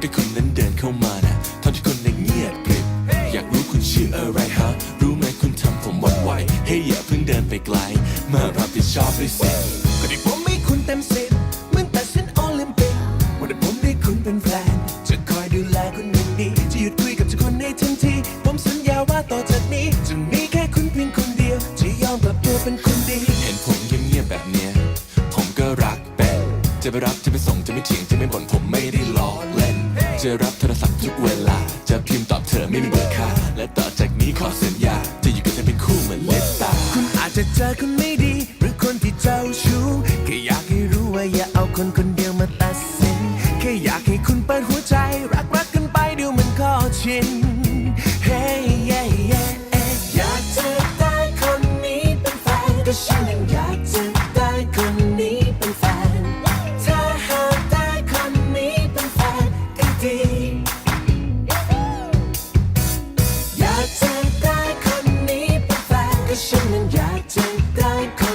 แค่คุณนั้นเดินเข้ามานะทำที่คนในเงียบกริบอยากรู้คุณชื่ออะไรฮะ รู้ไหมคุณทำผมหวั่นไหวเฮ้ยอย่าเพิ่งเดินไปไกล มารับผิดชอบด้วยสิก็ดีผมให้คุณเต็มสิทธิ์เหมือนแต่เส้นโอลิมปิกวันนี้ผมได้คุณเป็นแฟนจะคอยดูแลคุณหนึ่งดีจะหยุดคุยกับทุกคนในทันที ผมสัญญาว่าต่อจากนี้จะมีแค่คุณเพียงคนเดียวจะยอมกลับตัวเป็นคนดี เห็นผมเงียบๆแบบเนี้ยผมก็รักเป็นจะไปรับจะไปส่งจะไม่เถียงจะไม่บ่นผมไม่ได้ล้อเล่น จะรับโทรศัพท์ทุกเวลา จะพิมพ์ตอบเธอไม่มีเบอร์ค่า และต่อจากนี้ขอสัญญา จะอยู่กับเธอเป็นคู่เหมือนเลตา คุณอาจจะเจอคนไม่ดี หรือคนที่เจ้าชู้แค่อยากให้รู้ว่าอย่าเอาคนคนเดียวมาตัดสินแค่อยาก Dankeschön und ja, danke.